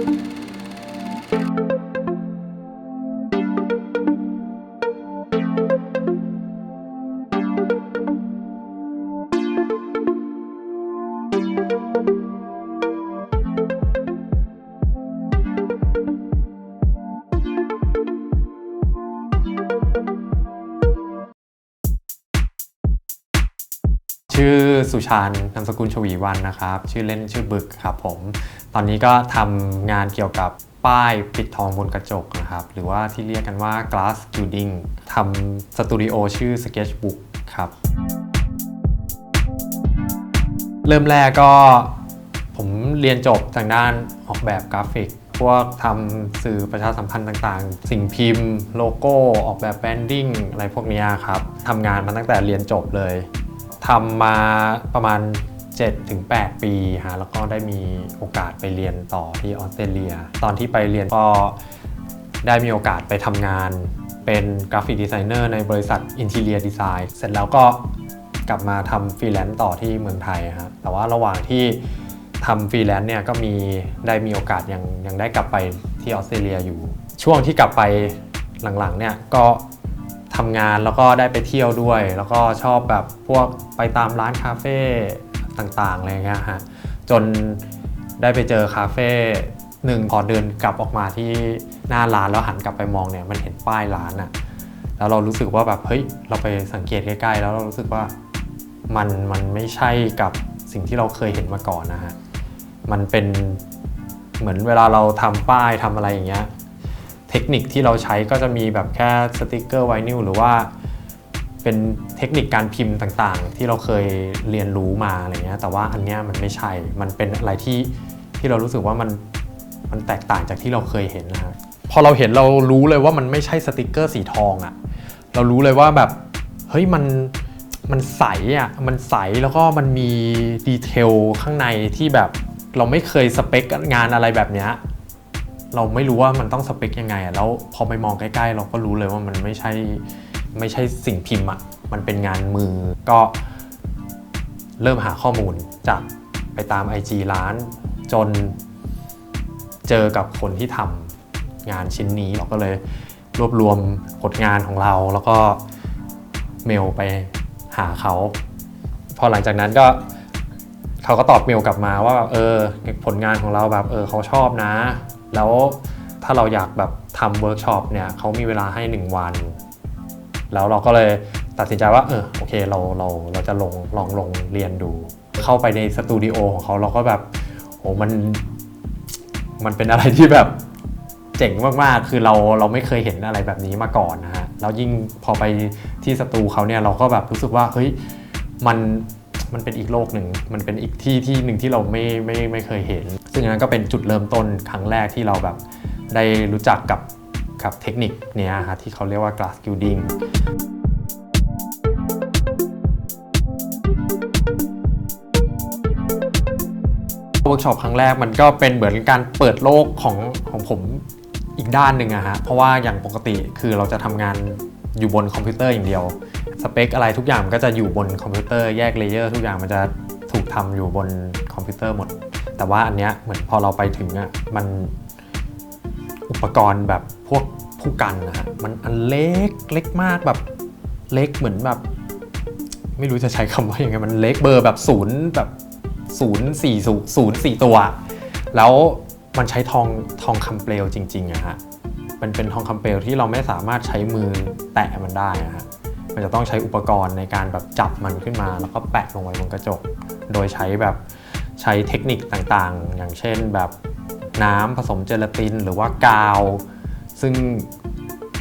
ชื่ สุชาญนามสกุลชวีวันนะครับ ชื่อเล่นชื่อบึกครับผม ตอนนี้ก็ทำงานเกี่ยวกับป้ายปิดทองบนกระจกนะครับ หรือว่าที่เรียกกันว่า glass building ทำสตูดิโอชื่อ sketchbook ครับ เริ่มแรกก็ผมเรียนจบทางด้านออกแบบกราฟิก พวกทำสื่อประชาสัมพันธ์ต่างๆ สิ่งพิมพ์ โลโก้ ออกแบบแบรนดิ้งอะไรพวกนี้ครับทำงานมาตั้งแต่เรียนจบเลย ทำมาประมาณ 7-8 ปีฮะแล้วก็ได้มีโอกาสไปเรียนต่อที่ออสเตรเลีย ตอนที่ไปเรียนก็ได้มีโอกาสไปทำงานเป็นกราฟิกดีไซเนอร์ในบริษัท Interior Design เสร็จแล้วก็กลับมาทำฟรีแลนซ์ต่อที่เมืองไทยครับแต่ว่าระหว่างที่ทำฟรีแลนซ์เนี่ยก็มีได้มีโอกาสยังยังได้กลับไปที่ออสเตรเลียอยู่ ช่วงที่กลับไปหลังๆเนี่ยก็ ทำงานแล้วก็ได้ไปเที่ยวด้วย แล้วก็ชอบแบบพวกไปตามร้านคาเฟ่ต่างๆอะไรเงี้ยฮะจนได้ไปเจอคาเฟ่หนึ่งพอเดินกลับออกมาที่หน้าร้านแล้วหันกลับไปมองเนี่ยมันเห็นป้ายร้านอะแล้วเรารู้สึกว่าแบบเฮ้ยเราไปสังเกตใกล้ๆแล้วเรารู้สึกว่ามันมันไม่ใช่กับสิ่งที่เราเคยเห็นมาก่อนนะฮะมันเป็นเหมือนเวลาเราทำป้ายทำอะไรอย่างเงี้ย เทคนิคที่เราใช้ก็จะมีแบบแค่สติกเกอร์ไวนิลหรือว่าเป็นเทคนิคการพิมพ์ต่างๆ ที่เราเคยเรียนรู้มาอะไรเงี้ยแต่ว่าอันเนี้ยมันไม่ใช่ มันเป็นอะไรที่ที่เรารู้สึกว่ามันมันแตกต่างจากที่เราเคยเห็นนะฮะพอเราเห็นเรารู้เลยว่ามันไม่ใช่สติกเกอร์สีทองอะ่ะเรารู้เลยว่าแบบเฮ้ยมันมันใสอะ่ะมันใสแล้วก็มันมีดีเทลข้างในที่แบบเราไม่เคยสเปคงานอะไรแบบเนี้ย เราไม่รู้ว่ามันต้องสเปคยังไงอะแล้วพอไปมองใกล้ๆ เราก็รู้เลยว่ามันไม่ใช่ไม่ใช่สิ่งพิมพ์อะมันเป็นงานมือก็เริ่มหาข้อมูลจากไปตาม IG ร้าน จนเจอกับคนที่ทำงานชิ้นนี้เราก็เลยรวบรวมผลงานของเราแล้วก็เมลไปหาเขา พอหลังจากนั้นก็เขาก็ตอบเมลกลับมาว่าแบบเออผลงานของเราแบบเออเขาชอบนะ แล้วถ้าเราอยากแบบทำเวิร์กช็อปเนี่ยเขามีเวลาให้ 1 วัน แล้วเราก็เลยตัดสินใจว่าเออโอเคเราเราเราจะลงลองลงเรียนดู เข้าไปในสตูดิโอของเขาเราก็แบบโหมันมันเป็นอะไรที่แบบเจ๋งมาก ๆ คือเราเราไม่เคยเห็นอะไรแบบนี้มาก่อนนะฮะแล้วยิ่งพอไปที่สตูเขาเนี่ยเราก็แบบรู้สึกว่าเฮ้ยมัน มันเป็นอีกโลกหนึ่ง มันเป็นอีกที่ที่หนึ่งที่เราไม่ไม่ไม่เคยเห็น ซึ่งอันนั้นก็เป็นจุดเริ่มต้นครั้งแรกที่เราแบบได้รู้จักกับกับเทคนิคเนี้ยฮะที่เขาเรียกว่า glass gilding เวิร์กช็อปครั้งแรกมันก็เป็นเหมือนการเปิดโลกของของผมอีกด้านหนึ่งอะฮะ เพราะว่าอย่างปกติคือเราจะทำงาน อยู่บนคอมพิวเตอร์อย่างเดียว สเปคอะไรทุกอย่างมันก็จะอยู่บนคอมพิวเตอร์แยกเลเยอร์ทุกอย่างมันจะถูกทำอยู่บนคอมพิวเตอร์หมด แต่ว่าอันเนี้ยเหมือนพอเราไปถึงอะมันอุปกรณ์แบบพวกผู้กันนะฮะมันอันเล็กเล็กมากแบบเล็กเหมือนแบบ ไม่รู้จะใช้คำว่ายังไงมันเล็กเบอร์แบบศูนย์แบบศูนย์สี่ศูนย์สี่ตัว แล้วมันใช้ทองทองคำเปลวจริงๆอะฮะ มันเป็นทองคำเปลวที่เราไม่สามารถใช้มือแตะมันได้อะฮะมันจะต้องใช้อุปกรณ์ในการแบบจับมันขึ้นมา แล้วก็แปะลงไว้บนกระจก โดยใช้แบบใช้เทคนิคต่างๆ อย่างเช่นแบบน้ำผสมเจลาตินหรือว่ากาว ซึ่ง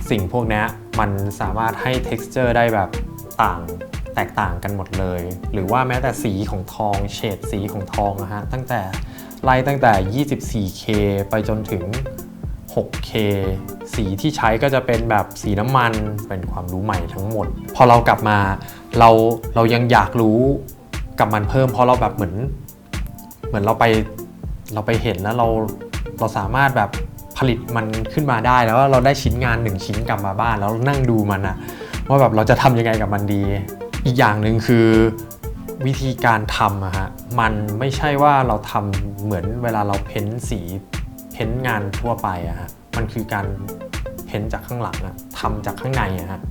สิ่งพวกนี้มันสามารถให้ texture ได้แบบต่างแตกต่างกันหมดเลย หรือว่าแม้แต่สีของทองเฉดสีของทองนะฮะตั้งแต่ไล่ตั้งแต่ 24K ไปจนถึง 6K สีที่ใช้ก็จะเป็นแบบสีน้ำมันเป็นความรู้ใหม่ทั้งหมด พอเรากลับมาเราเรายังอยากรู้กับมันเพิ่ม เพราะเราแบบเหมือน เหมือนเราไปเราไปเห็นแล้วเราเราสามารถแบบผลิตมันขึ้นมาได้แล้วเราได้ชิ้นงานหนึ่งชิ้นกลับมาบ้านแล้วนั่งดูมันอะว่าแบบเราจะทำยังไงกับมันดี อีกอย่างหนึ่งคือวิธีการทำอะฮะมันไม่ใช่ว่าเราทำเหมือนเวลาเราเพ้นสี พ้พ้นงานทั่วไปอะฮะมันคือการเพ้นจากข้างหลังอะทำจากข้างในอะฮะ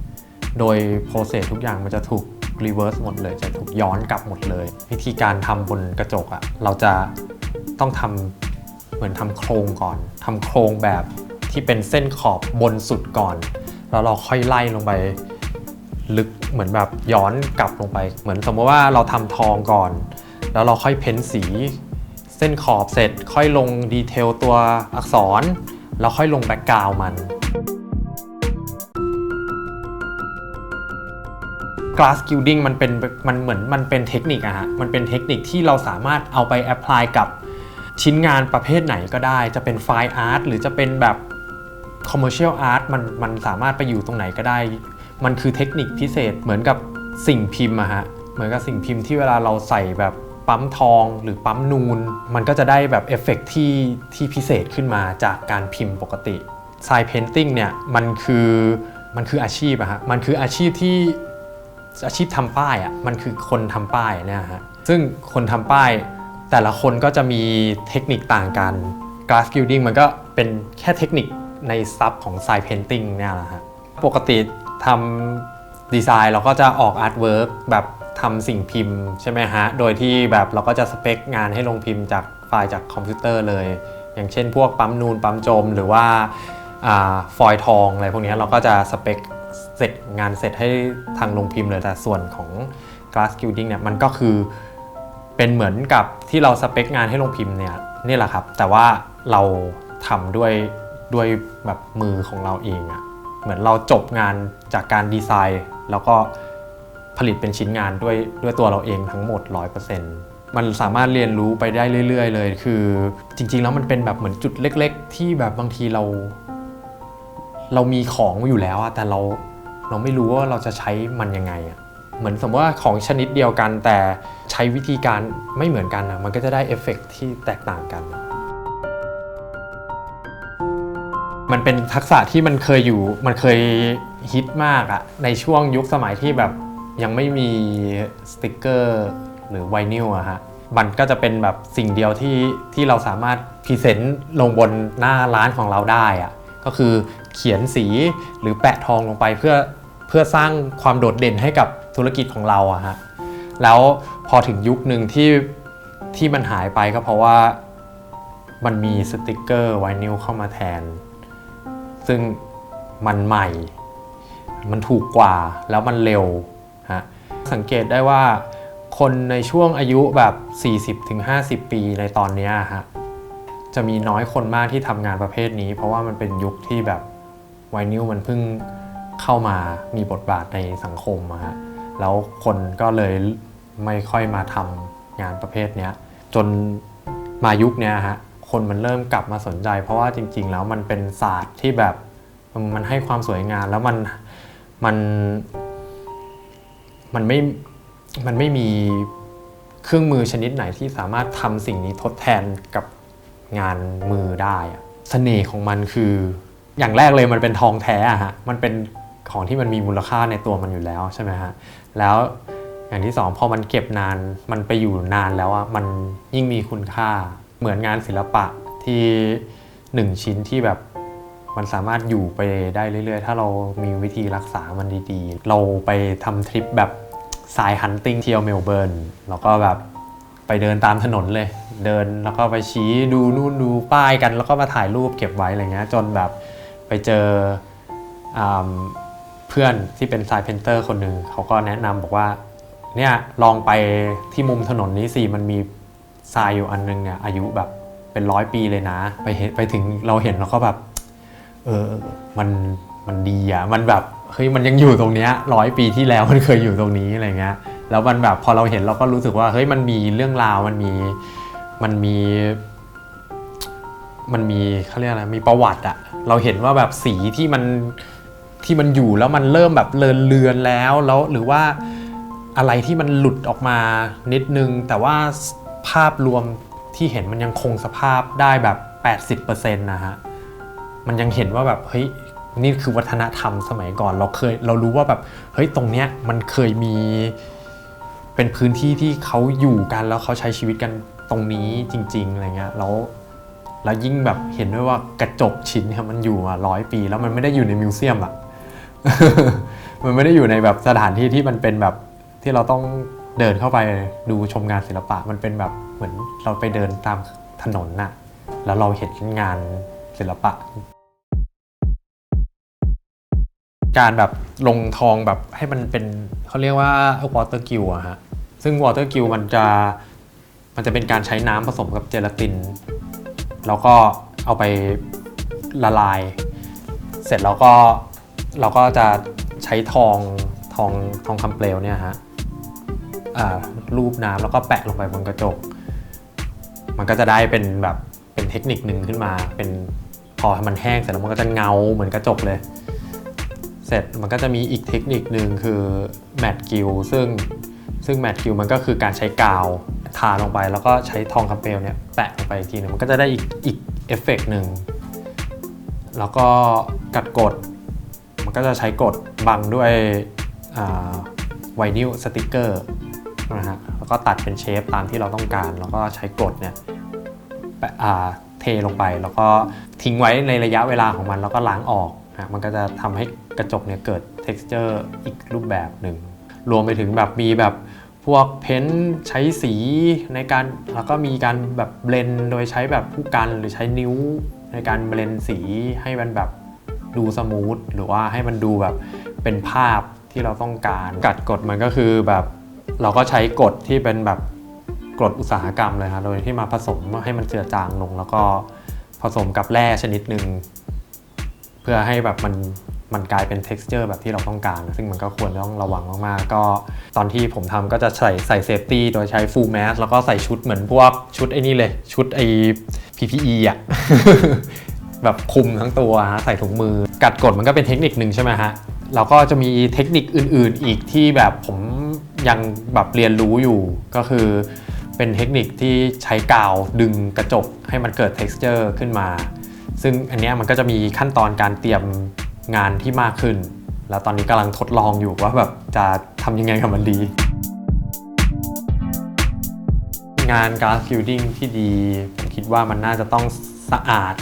โดยโปรเซสทุกอย่างมันจะถูกรีเวิร์สหมดเลย จะถูกย้อนกลับหมดเลย วิธีการทำบนกระจกอะเราจะต้องทำเหมือนทำโครงก่อนทำโครงแบบที่เป็นเส้นขอบบนสุดก่อน แล้วเราค่อยไล่ลงไปลึกเหมือนแบบย้อนกลับลงไป เหมือนสมมติว่าเราทำทองก่อน แล้วเราค่อยเพ้นสี เส้นขอบเสร็จค่อยลงดีเทลตัวอักษร แล้วค่อยลงแบ็กกราวมัน glass gilding มันเป็นมันเหมือนมันเป็นเทคนิคอะฮะมันเป็นเทคนิคที่เราสามารถเอาไปแอพพลายกับชิ้นงานประเภทไหนก็ได้ จะเป็นไฟล์อาร์ตหรือจะเป็นแบบ commercial art มันมันสามารถไปอยู่ตรงไหนก็ได้ มันคือเทคนิคพิเศษเหมือนกับสิ่งพิมพ์อะฮะเหมือนกับสิ่งพิมพ์ที่เวลาเราใส่แบบ ปั๊มทองหรือปั๊มนูน มันก็จะได้แบบเอฟเฟกต์ที่ที่พิเศษขึ้นมาจากการพิมพ์ปกติ s i เพนติ้งเนี่ยมันคือมันคืออาชีพอะฮะมันคืออาชีพที่อาชีพทำป้ายอะมันคือคนทำป้ายเนี่ยฮะซึ่งคนทำป้ายแต่ละคนก็จะมีเทคนิคต่างกัน glass building มันก็เป็นแค่เทคนิคในซับของ side painting เนี่ยแหละฮะปกติทำดีไซน์เราก็จะออกอาร์ตเวิร์กแบบ ทำสิ่งพิมพ์ใช่ไหมฮะ โดยที่แบบเราก็จะสเปคงานให้ลงพิมพ์จากไฟล์จากคอมพิวเตอร์เลย อย่างเช่นพวกปั๊มนูนปั๊มจม หรือว่าฟอยทองอะไรพวกนี้เราก็จะสเปคเสร็จงานเสร็จให้ทางโรงพิมพ์เลยแต่ส่วนของ glass gilding เนี่ยมันก็คือเป็นเหมือนกับที่เราสเปคงานให้โรงพิมพ์เนี่ยนี่แหละครับ แต่ว่าเราทำด้วยด้วยแบบมือของเราเองอะเหมือนเราจบงานจากการดีไซน์ แล้วก็ ผลิตเป็นชิ้นงานด้วยด้วยตัวเราเองทั้งหมด 100%มันสามารถเรียนรู้ไปได้เรื่อย ๆ เลย คือจริง ๆ แล้วมันเป็นแบบเหมือนจุดเล็ก ๆ ที่แบบบางทีเรา เรามีของอยู่แล้วอะแต่เราเราไม่รู้ว่าเราจะใช้มันยังไงอะเหมือนสมมติว่าของชนิดเดียวกันแต่ใช้วิธีการไม่เหมือนกันนะมันก็จะได้เอฟเฟกต์ที่แตกต่างกัน มันเป็นทักษะที่มันเคยอยู่มันเคยฮิตมากอะในช่วงยุคสมัยที่แบบ ยังไม่มีสติกเกอร์หรือไวนิลอะฮะมันก็จะเป็นแบบสิ่งเดียวที่ที่เราสามารถพรีเซนต์ลงบนหน้าร้านของเราได้อะก็คือเขียนสีหรือแปะทองลงไปเพื่อเพื่อสร้างความโดดเด่นให้กับธุรกิจของเราอะฮะแล้วพอถึงยุคหนึ่งที่ที่มันหายไปก็เพราะว่ามันมีสติกเกอร์ไวนิลเข้ามาแทน ซึ่งมันใหม่ มันถูกกว่าแล้วมันเร็ว สังเกตได้ว่า คนในช่วงอายุแบบ 40-50 ปีในตอนนี้ฮะจะมีน้อยคนมากที่ทำงานประเภทนี้ เพราะว่ามันเป็นยุคที่แบบไวนิลมันเพิ่งเข้ามามีบทบาทในสังคมอะฮะแล้วคนก็เลยไม่ค่อยมาทำงานประเภทนี้จนมายุคนี้ฮะคนมันเริ่มกลับมาสนใจ เพราะว่าจริง ๆ แล้วมันเป็นศาสตร์ที่แบบมันให้ความสวยงามแล้วมันมัน มันไม่มันไม่มีเครื่องมือชนิดไหนที่สามารถทำสิ่งนี้ทดแทนกับงานมือได้อะเสน่ห์ของมันคืออย่างแรกเลยมันเป็นทองแท้อะฮะมันเป็นของที่มันมีมูลค่าในตัวมันอยู่แล้วใช่ไหมฮะแล้วอย่างที่สองพอมันเก็บนานมันไปอยู่นานแล้วอะมันยิ่งมีคุณค่าเหมือนงานศิลปะที่หนึ่งชิ้นที่แบบ มันสามารถอยู่ไปได้เรื่อยๆ ถ้าเรามีวิธีรักษามันดีๆ เราไปทำทริปแบบสายฮันติงเที่ยวเมลเบิร์นแล้วก็แบบไปเดินตามถนนเลย เดินแล้วก็ไปชี้ดูนู่นดูป้ายกัน แล้วก็มาถ่ายรูปเก็บไว้อะไรเงี้ยจนแบบไปเจออเพื่อนที่เป็นสายเพนเตอร์คนหนึ่งเขาก็แนะนำบอกว่าเนี่ยลองไปที่มุมถนนนี้สิมันมีทรายอยู่อันนึงเนี่ยอายุแบบเป็นร้อยปีเลยนะ ไปเห็นไปถึงเราเห็นแล้วก็แบบ เออมันมันดีอะมันแบบเฮ้ยมันยังอยู่ตรงเนี้ยร้อยปีที่แล้วมันเคยอยู่ตรงนี้อะไรเงี้ยแล้วมันแบบพอเราเห็นเราก็รู้สึกว่าเฮ้ยมันมีเรื่องราวมันมีมันมี มันมีเขาเรียกอะไรมีประวัติอะเราเห็นว่าแบบสีที่มันที่มันอยู่แล้วมันเริ่มแบบเลือนเลือนแล้วแล้วหรือว่าอะไรที่มันหลุดออกมานิดนึง แต่ว่าภาพรวมที่เห็นมันยังคงสภาพได้แบบ 80%นะฮะ มันยังเห็นว่าแบบเฮ้ยนี่คือวัฒนธรรมสมัยก่อนเราเคยเรารู้ว่าแบบเฮ้ยตรงเนี้ยมันเคยมีเป็นพื้นที่ที่เขาอยู่กันแล้วเขาใช้ชีวิตกันตรงนี้จริงๆอะไรเงี้ยแล้วแล้วยิ่งแบบเห็นด้วยว่ากระจกชิ้นเนี่ยมันอยู่มาร้อยปี แล้วมันไม่ได้อยู่ในมิวเซียมอะมันไม่ได้อยู่ในแบบสถานที่ที่มันเป็นแบบที่เราต้องเดินเข้าไปดูชมงานศิลปะ มันเป็นแบบเหมือนเราไปเดินตามถนนน่ะ แล้วเราเห็นงานศิลปะ การแบบลงทองแบบให้มันเป็นเขาเรียกว่าวอเตอร์กิวอะฮะซึ่งวอเตอร์กิวมันจะมันจะเป็นการใช้น้ำผสมกับเจลาติน แล้วก็เอาไปละลาย เสร็จแล้วก็เราก็จะใช้ทองทองทองคำเปลวเนี่ยฮะอ่ารูปน้ำแล้วก็แปะลงไปบนกระจก มันก็จะได้เป็นแบบเป็นเทคนิคหนึ่งขึ้นมา เป็นพอมันแห้งเสร็จแล้วมันก็จะเงาเหมือนกระจกเลย เสร็จมันก็จะมีอีกเทคนิคหนึ่งคือแมตกิลซึ่งซึ่งแมตกิลมันก็คือการใช้กาวทาลงไป แล้วก็ใช้ทองคำเปลวเนี่ยแปะลงไปอีกทีหนึงมันก็จะได้อีกอีกเอฟเฟกต์หนึ่งแล้วก็กัดกด มันก็จะใช้กดบังด้วยไวนิลสติกเกอร์นะฮะแล้วก็ตัดเป็นเชฟตามที่เราต้องการ แล้วก็ใช้กดเนี่ยแปะอ่าเทลงไป แล้วก็ทิ้งไว้ในระยะเวลาของมันแล้วก็ล้างออก มันก็จะทำให้กระจกเนี่ยเกิด texture อีกรูปแบบหนึ่ง รวมไปถึงแบบมีแบบพวกเพ้นท์ใช้สีในการแล้วก็มีการแบบเบลนโดยใช้แบบผู้กันหรือใช้นิ้วในการเบลนสีให้มันแบบดูสมูทหรือว่าให้มันดูแบบเป็นภาพที่เราต้องการกัดกดมันก็คือแบบเราก็ใช้กดที่เป็นแบบกรดอุตสาหกรรมเลยครับโดยที่มาผสมให้มันเจือจางลง แล้วก็ผสมกับแร่ชนิดหนึ่ง พื่อให้แบบมันมันกลายเป็น t e x t อร์แบบที่เราต้องการ ซึ่งมันก็ควรต้องระวังมากๆ ก็ตอนที่ผมทำก็จะใส่ใส่เซฟตี้โดยใช้ full mask แล้วก็ใส่ชุดเหมือนพวกชุดไอ้นี่เลย ชุดไอ้ PPE อะแบบคุมทั้งตัวฮะใส่ถุงมือ กัดกดมันก็เป็นเทคนิคหนึ่งใช่ไหมฮะแล้วก็จะมีเทคนิคอื่นๆ อีกที่แบบผมยังแบบเรียนรู้อยู่ก็คือเป็นเทคนิคที่ใช้กาวดึงกระจกให้มันเกิด texture ขึ้นมา ซึ่งอันนี้มันก็จะมีขั้นตอนการเตรียมงานที่มากขึ้น แล้วตอนนี้กำลังทดลองอยู่ว่าแบบจะทำยังไงกับมันดี งานการ์ดฟิลดิ้งที่ดีผมคิดว่ามันน่าจะต้องสะอาด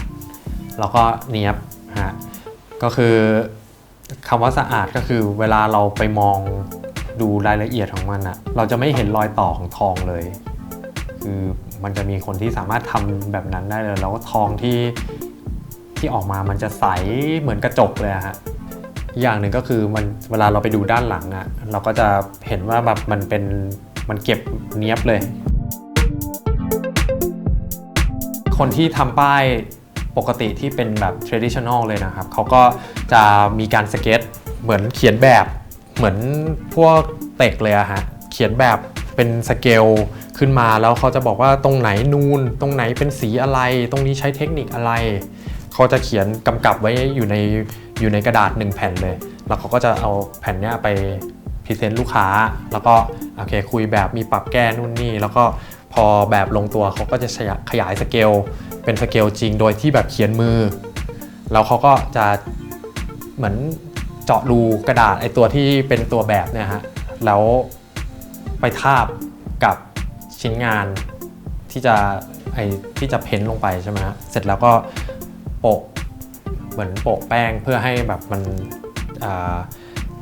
แล้วก็เนียบฮะก็คือคำว่าสะอาดก็คือเวลาเราไปมองดูรายละเอียดของมันอะเราจะไม่เห็นรอยต่อของทองเลย คือมันจะมีคนที่สามารถทำแบบนั้นได้เลย แล้วก็ทองที่ ที่ออกมามันจะใสเหมือนกระจกเลยฮะอย่างหนึ่งก็คือมันเวลาเราไปดูด้านหลังอะเราก็จะเห็นว่าแบบมันเป็นมันเก็บเนี้ยบเลย คนที่ทำป้ายปกติที่เป็นแบบ traditional เลยนะครับเขาก็จะมีการสเก็ตเหมือนเขียนแบบเหมือนพวกเตกเลยอะฮะเขียนแบบเป็นสเกลขึ้นมาแล้วเขาจะบอกว่าตรงไหนนูนตรงไหนเป็นสีอะไร ตรงนี้ใช้เทคนิคอะไร เขาจะเขียนกำกับไว้อยู่ในอยู่ในกระดาษ 1 แผ่นเลย แล้วเขาก็จะเอาแผ่นนี้ไปพรีเซนต์ลูกค้า แล้วก็โอเคคุยแบบมีปรับแก้นู่นนี่ แล้วก็พอแบบลงตัวเขาก็จะขยายสเกลเป็นสเกลจริงโดยที่แบบเขียนมือ แล้วเขาก็จะเหมือนเจาะรูกระดาษไอตัวที่เป็นตัวแบบเนี่ยฮะ แล้วไปทาบกับชิ้นงานที่จะไอที่จะเพ้นท์ลงไปใช่ไหมฮะ เสร็จแล้วก็ โปะเหมือนโปะแป้งเพื่อให้แบบมัน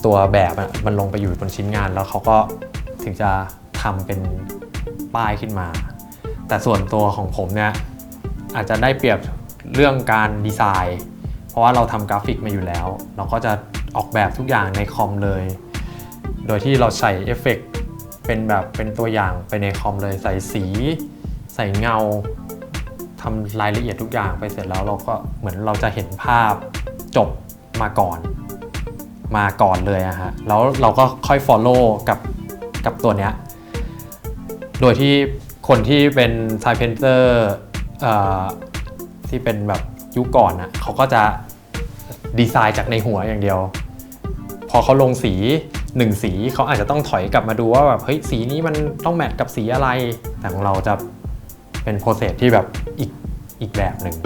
ตัวแบบมันลงไปอยู่บนชิ้นงาน แล้วเขาก็ถึงจะทำเป็นป้ายขึ้นมา แต่ส่วนตัวของผมเนี่ยอาจจะได้เปรียบเรื่องการดีไซน์ เพราะว่าเราทำกราฟิกมาอยู่แล้ว เราก็จะออกแบบทุกอย่างในคอมเลย โดยที่เราใส่เอฟเฟกต์เป็นแบบเป็นตัวอย่างไปในคอมเลยใส่สี ใส่เงา ทำรายละเอียดทุกอย่างไปเสร็จแล้วเราก็เหมือนเราจะเห็นภาพจบมาก่อน มาก่อนเลยอะฮะแล้วเราก็ค่อย follow กับกับตัวเนี้ยโดยที่คนที่เป็นไซเพนเตอร์ที่เป็นแบบยุคก่อนอะเขาก็จะดีไซน์จากในหัวอย่างเดียว พอเขาลงสีหนึ่งสีเขาอาจจะต้องถอยกลับมาดูว่าแบบเฮ้ยสีนี้มันต้องแมทกับสีอะไร แต่ของเราจะเป็นโปรเซสที่แบบอีก อีกแบบหนึ่ง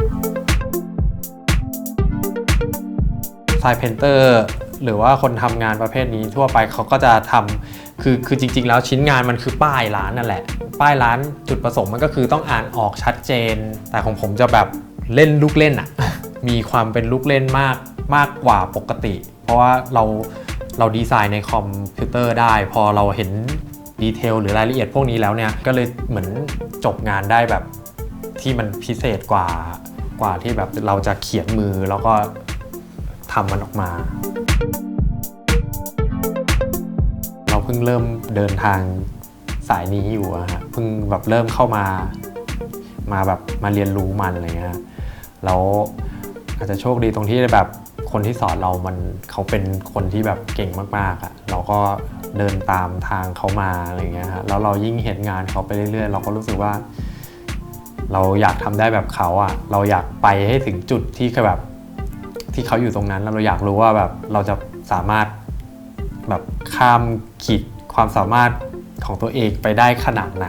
ไซเพนเตอร์หรือว่าคนทำงานประเภทนี้ทั่วไปเขาก็จะทำคือคือจริง ๆ แล้วชิ้นงานมันคือป้ายร้านนั่นแหละ ป้ายร้านจุดประสงค์มันก็คือต้องอ่านออกชัดเจน แต่ของผมจะแบบเล่นลูกเล่นอะมีความเป็นลูกเล่นมากมากกว่าปกติ เพราะว่าเราเราดีไซน์ในคอมพิวเตอร์ได้ พอเราเห็นดีเทลหรือรายละเอียดพวกนี้แล้วเนี่ยก็เลยเหมือนจบงานได้แบบ ที่มันพิเศษกว่ากว่าที่แบบเราจะเขียนมือแล้วก็ทำมันออกมา เราเพิ่งเริ่มเดินทางสายนี้อยู่อะฮะเพิ่งแบบเริ่มเข้ามามาแบบมาเรียนรู้มันอะไรเงี้ยแล้วอาจจะโชคดีตรงที่แบบคนที่สอนเรามันเขาเป็นคนที่แบบเก่งมากๆอะเราก็เดินตามทางเขามาอะไรเงี้ยฮะแล้วเรายิ่งเห็นงานเขาไปเรื่อยๆ เราก็รู้สึกว่า เราอยากทำได้แบบเขาอะ เราอยากไปให้ถึงจุดที่คือแบบที่เขาอยู่ตรงนั้นแล้วเราอยากรู้ว่าแบบเราจะสามารถแบบข้ามขีดความสามารถของตัวเองไปได้ขนาดไหน